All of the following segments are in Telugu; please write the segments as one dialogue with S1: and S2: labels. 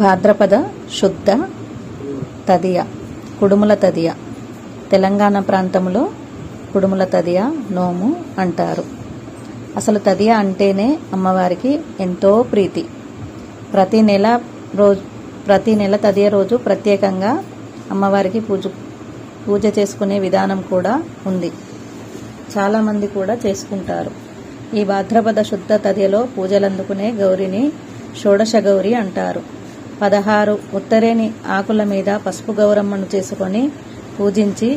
S1: భాద్రపద శుద్ధ తదియ కుడుముల తదియ. తెలంగాణ ప్రాంతంలో కుడుముల తదియ నోము అంటారు. అసలు తదియ అంటేనే అమ్మవారికి ఎంతో ప్రీతి. ప్రతి నెల రోజు ప్రతి నెల తదియ రోజు ప్రత్యేకంగా అమ్మవారికి పూజ పూజ చేసుకునే విధానం కూడా ఉంది. చాలామంది కూడా చేసుకుంటారు. ఈ భాద్రపద శుద్ధ తదియలో పూజలందుకునే గౌరిని షోడశ గౌరి అంటారు. పదహారు ఉత్తరేని ఆకుల మీద పసుపు గౌరమ్మను చేసుకొని పూజించి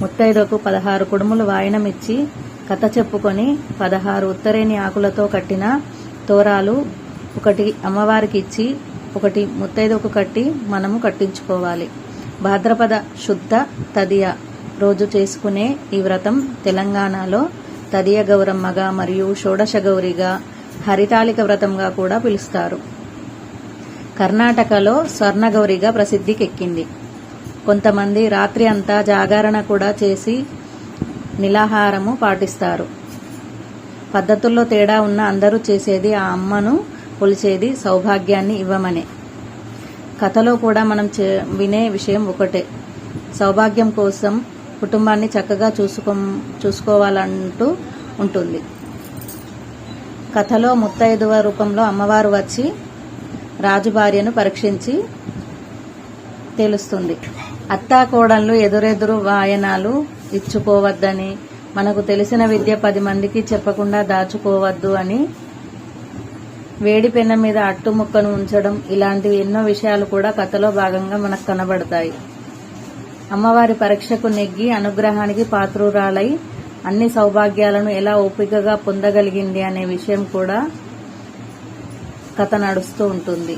S1: ముత్తైదుకు పదహారు కుడుములు వాయనమిచ్చి కథ చెప్పుకొని పదహారు ఉత్తరేని ఆకులతో కట్టిన తోరాలు ఒకటి అమ్మవారికి ఇచ్చి ఒకటి ముత్తైదుకు కట్టి మనము కట్టించుకోవాలి. భాద్రపద శుద్ధ తదియ రోజు చేసుకునే ఈ వ్రతం తెలంగాణలో తదియ గౌరమ్మగా మరియు షోడశ గౌరిగా హరితాళిక వ్రతంగా కూడా పిలుస్తారు. కర్ణాటకలో స్వర్ణగౌరిగా ప్రసిద్ధికెక్కింది. కొంతమంది రాత్రి అంతా జాగరణ కూడా చేసి నిలాహారము పాటిస్తారు. పద్ధతుల్లో తేడా ఉన్న అందరూ చేసేది ఆ అమ్మను కొలిచేది సౌభాగ్యాన్ని ఇవ్వమనే. కథలో కూడా మనం చే- వినే విషయం ఒకటే. సౌభాగ్యం కోసం కుటుంబాన్ని చక్కగా చూసుకో చూసుకోవాలంటూ ఉంటుంది. కథలో ముత్తైదువ రూపంలో అమ్మవారు వచ్చి రాజు భార్యను పరీక్షించి తెలుస్తుంది. అత్తాకోడళ్ళు ఎదురెదురు వాయనాలు ఇచ్చుకోవద్దని మనకు తెలిసిన విద్య పది మందికి చెప్పకుండా దాచుకోవద్దు అని వేడి పెన్న మీద అట్టు ముక్కను ఉంచడం ఇలాంటివి ఎన్నో విషయాలు కూడా కథలో భాగంగా మనకు కనబడతాయి. అమ్మవారి పరీక్షకు నెగ్గి అనుగ్రహానికి పాత్రురాలై అన్ని సౌభాగ్యాలను ఎలా ఓపికగా పొందగలిగింది అనే విషయం కూడా కథ నడుస్తూ ఉంటుంది.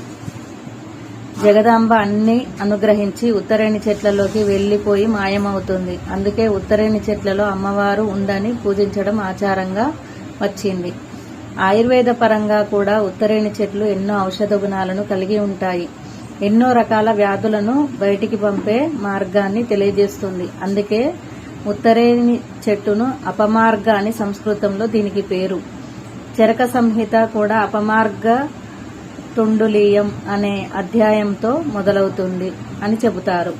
S1: జగదాంబ అన్ని అనుగ్రహించి ఉత్తరేణి చెట్లలోకి వెళ్ళిపోయి మాయమవుతుంది. అందుకే ఉత్తరేణి చెట్లలో అమ్మవారు ఉందని పూజించడం ఆచారంగా వచ్చింది. ఆయుర్వేద పరంగా కూడా ఉత్తరేణి చెట్లు ఎన్నో ఔషధ గుణాలను కలిగి ఉంటాయి. ఎన్నో రకాల వ్యాధులను బయటికి పంపే మార్గాన్ని తెలియజేస్తుంది. అందుకే ఉత్తరేణి చెట్టును అపమార్గ అని సంస్కృతంలో దీనికి పేరు. చరక సంహిత కూడా అపమార్గ తుండులీయం అనే అధ్యాయంతో మొదలవుతుంది అని చెబుతారు.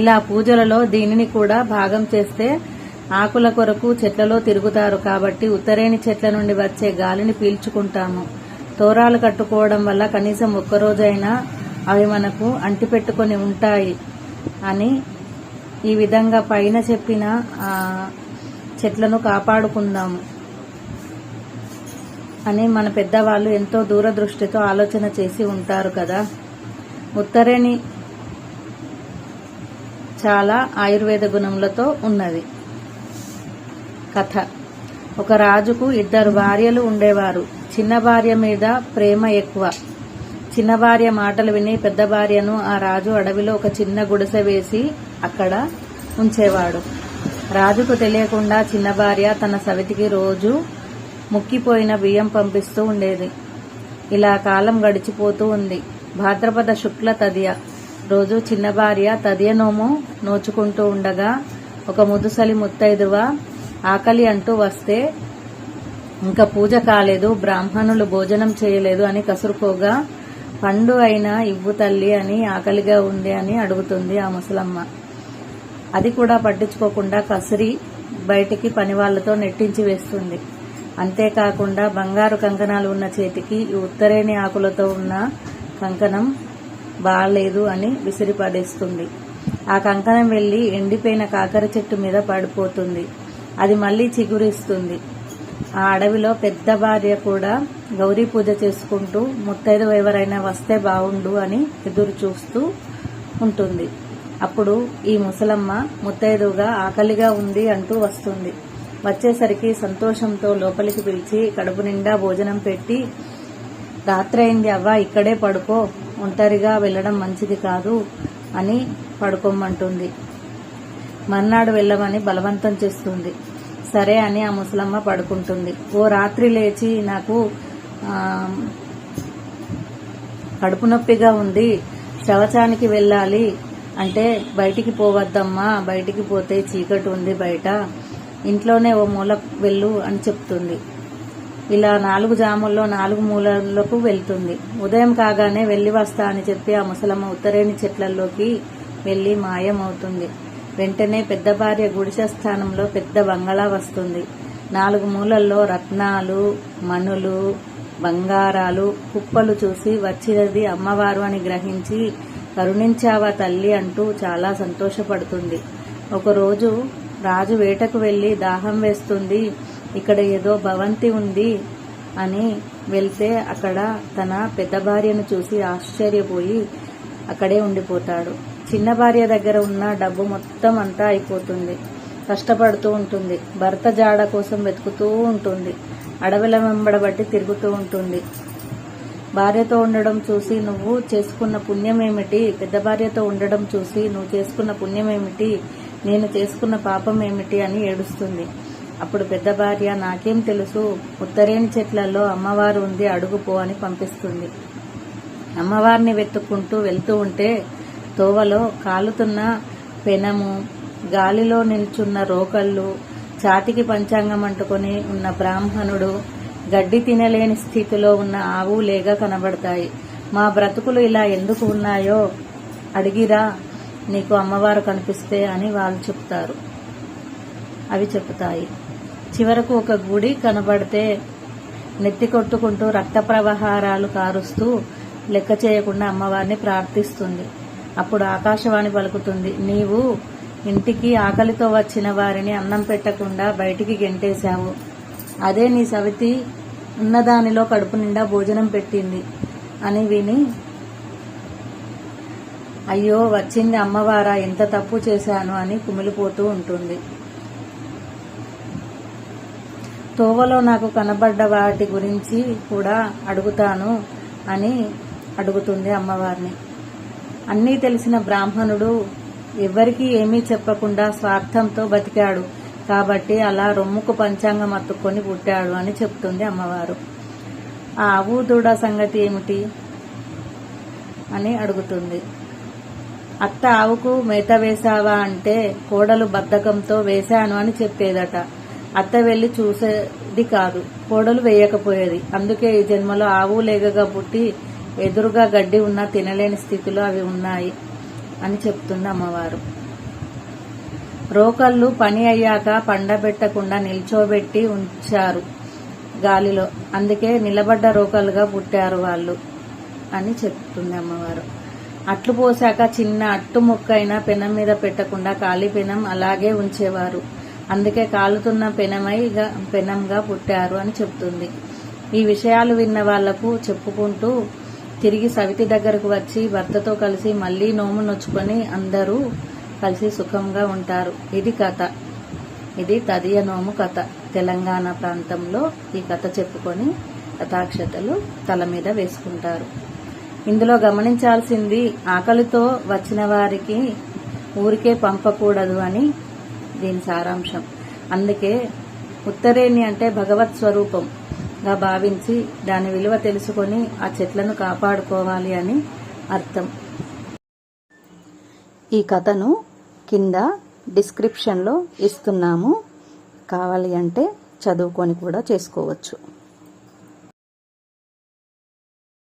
S1: ఇలా పూజలలో దీనిని కూడా భాగం చేస్తే ఆకుల కొరకు చెట్లలో తిరుగుతారు కాబట్టి ఉత్తరేణి చెట్ల నుండి వచ్చే గాలిని పీల్చుకుంటాము. తోరాలు కట్టుకోవడం వల్ల కనీసం ఒక్కరోజైనా అవి మనకు అంటిపెట్టుకొని ఉంటాయి అని ఈ విధంగా పైన చెప్పిన చెట్లను కాపాడుకుందాము. అని మన పెద్దవాళ్ళు ఎంతో దూరదృష్టితో ఆలోచన చేసి ఉంటారు కదా. ఉత్తరేణి చాలా ఆయుర్వేద గుణములతో ఉన్నది. కథ. ఒక రాజుకు ఇద్దరు భార్యలు ఉండేవారు. చిన్న భార్య మీద ప్రేమ ఎక్కువ. చిన్న భార్య మాటలు విని పెద్ద భార్యను ఆ రాజు అడవిలో ఒక చిన్న గుడిసె వేసి అక్కడ ఉంచేవాడు. రాజుకు తెలియకుండా చిన్న భార్య తన సవితికి రోజు ముక్కిపోయిన బియ్యం పంపిస్తూ ఉండేది. ఇలా కాలం గడిచిపోతూ ఉంది. భాద్రపద శుక్ల తదియ. రోజు చిన్న భార్య తదియ నోము నోచుకుంటూ ఉండగా ఒక ముదుసలి ముత్తైదువ ఆకలి అంటూ వస్తే ఇంకా పూజ కాలేదు బ్రాహ్మణులు భోజనం చేయలేదు అని కసురుకోగా పండు అయినా ఇవ్వు తల్లి అని ఆకలిగా ఉంది అని అడుగుతుంది ఆ ముసలమ్మ. అది కూడా పట్టించుకోకుండా కసిరి బయటికి పని వాళ్ళతో నెట్టించి వేస్తుంది. అంతేకాకుండా బంగారు కంకణాలు ఉన్న చేతికి ఈ ఉత్తరేణి ఆకులతో ఉన్న కంకణం బాగాలేదు అని విసిరిపడేస్తుంది. ఆ కంకణం వెళ్ళి ఎండిపోయిన కాకర చెట్టు మీద పడిపోతుంది. అది మళ్ళీ చిగురిస్తుంది. ఆ అడవిలో పెద్ద భార్య కూడా గౌరీ పూజ చేసుకుంటూ ముత్తైదు ఎవరైనా వస్తే బాగుండు అని ఎదురు చూస్తూ ఉంటుంది. అప్పుడు ఈ ముసలమ్మ ముత్తైదుగా ఆకలిగా ఉంది అంటూ వస్తుంది. వచ్చేసరికి సంతోషంతో లోపలికి పిలిచి కడుపు నిండా భోజనం పెట్టి రాత్రైంది అవ్వ ఇక్కడే పడుకో ఒంటరిగా వెళ్ళడం మంచిది కాదు అని పడుకోమంటుంది. మర్నాడు వెళ్ళమని బలవంతం చేస్తుంది. సరే అని ఆ ముసలమ్మ పడుకుంటుంది. ఓ రాత్రి లేచి నాకు కడుపు నొప్పిగా ఉంది శవచానికి వెళ్ళాలి అంటే బయటికి పోవద్దమ్మా బయటికి పోతే చీకటి ఉంది బయట ఇంట్లోనే ఓ మూల వెళ్ళు అని చెప్తుంది. ఇలా నాలుగు జాముల్లో నాలుగు మూలలకు వెళ్తుంది. ఉదయం కాగానే వెళ్ళి వస్తా అని చెప్పి ఆ ముసలమ్మ ఉత్తరేణి చెట్లలోకి వెళ్ళి మాయమవుతుంది. వెంటనే పెద్ద భార్య గుడిసె స్థానంలో పెద్ద బంగళా వస్తుంది. నాలుగు మూలల్లో రత్నాలు మణులు బంగారాలు కుప్పలు చూసి వచ్చినది అమ్మవారు అని గ్రహించి కరుణించావా తల్లి అంటూ చాలా సంతోషపడుతుంది. ఒకరోజు రాజు వేటకు వెళ్ళి దాహం వేస్తుంది ఇక్కడ ఏదో భవంతి ఉంది అని వెళ్తే అక్కడ తన పెద్ద భార్యను చూసి ఆశ్చర్యపోయి అక్కడే ఉండిపోతాడు. చిన్న భార్య దగ్గర ఉన్న డబ్బు మొత్తం అంతా అయిపోతుంది. కష్టపడుతూ ఉంటుంది. భర్త జాడ కోసం వెతుకుతూ ఉంటుంది. అడవుల వెంబడబట్టి తిరుగుతూ ఉంటుంది. భార్యతో ఉండడం చూసి నువ్వు చేసుకున్న పుణ్యం ఏమిటి పెద్ద భార్యతో ఉండడం చూసి నువ్వు చేసుకున్న పుణ్యం ఏమిటి నేను చేసుకున్న పాపం ఏమిటి అని ఏడుస్తుంది. అప్పుడు పెద్ద భార్య నాకేం తెలుసు? ఉత్తరేణి చెట్లలో అమ్మవారు ఉంది అడుగుపో అని పంపిస్తుంది. అమ్మవారిని వెతుక్కుంటూ వెళ్తూ ఉంటే తోవలో కాలుతున్న పెనము గాలిలో నిల్చున్న రోకళ్ళు చాటికి పంచాంగం అంటుకొని ఉన్న బ్రాహ్మణుడు గడ్డి తినలేని స్థితిలో ఉన్న ఆవు లేగా కనబడతాయి. మా బ్రతుకులు ఇలా ఎందుకు ఉన్నాయో అడిగిరా నీకు అమ్మవారు కనిపిస్తే అని వాళ్ళు చెప్తారు. అవి చెప్తాయి చివరకు ఒక గుడి కనబడితే నెత్తి కొట్టుకుంటూ రక్త ప్రవాహారాలు కారుస్తూ లెక్క చేయకుండా అమ్మవారిని ప్రార్థిస్తుంది. అప్పుడు ఆకాశవాణి పలుకుతుంది. నీవు ఇంటికి ఆకలితో వచ్చిన వారిని అన్నం పెట్టకుండా బయటికి గెంటేశావు. అదే నీ సవితి ఉన్నదానిలో కడుపు నిండా భోజనం పెట్టింది అని విని అయ్యో వచ్చింది అమ్మవారా ఎంత తప్పు చేశాను అని కుమిలిపోతూ ఉంటుంది. తోవలో నాకు కనబడ్డ వాటి గురించి కూడా అడుగుతాను అని అడుగుతుంది అమ్మవారిని. అన్నీ తెలిసిన బ్రాహ్మణుడు ఎవరికీ ఏమీ చెప్పకుండా స్వార్థంతో బతికాడు. కాబట్టి అలా రొమ్ముకు పంచాంగం అత్తుకొని పుట్టాడు అని చెప్తుంది అమ్మవారు. ఆ ఆవు దూడ సంగతి ఏమిటి? అని అడుగుతుంది. అత్త ఆవుకు మేత వేశావా అంటే కోడలు బద్ధకంతో వేశాను అని చెప్పేదట. అత్త వెళ్ళి చూసేది కాదు. కోడలు వేయకపోయేది. అందుకే ఈ జన్మలో ఆవు లేగగా పుట్టి ఎదురుగా గడ్డి ఉన్నా తినలేని స్థితిలో అవి ఉన్నాయి అని చెప్తుంది అమ్మవారు. రోకళ్ళు పని అయ్యాక పండబెట్టకుండా నిల్చోబెట్టి ఉంచారు గాలిలో. అందుకే నిలబడ్డ రోకలుగా పుట్టారు వాళ్ళు అని చెప్తుంది అమ్మవారు. అట్లు పోసాక చిన్న అట్టు ముక్కైనా పెనం మీద పెట్టకుండా ఖాళీ పెనం అలాగే ఉంచేవారు. అందుకే కాలుతున్న పెనమై పెనంగా పుట్టారు అని చెప్తుంది. ఈ విషయాలు విన్న వాళ్ళకు చెప్పుకుంటూ తిరిగి సవితి దగ్గరకు వచ్చి భర్తతో కలిసి మళ్ళీ నోము నొచ్చుకొని అందరూ కలిసి సుఖంగా ఉంటారు. ఇది కథ. ఇది తదియ నోము కథ. తెలంగాణ ప్రాంతంలో ఈ కథ చెప్పుకొని కథాక్షతలు తల మీద వేసుకుంటారు. ఇందులో గమనించాల్సింది ఆకలితో వచ్చిన వారికి ఊరికే పంపకూడదు అని దీని సారాంశం. అందుకే ఉత్తరేణి అంటే భగవత్ స్వరూపంగా భావించి దాని విలువ తెలుసుకొని ఆ చెట్లను కాపాడుకోవాలి అని అర్థం. ఈ కథను కింద డిస్క్రిప్షన్లో ఇస్తున్నాము. కావాలి అంటే చదువుకొని కూడా చేసుకోవచ్చు.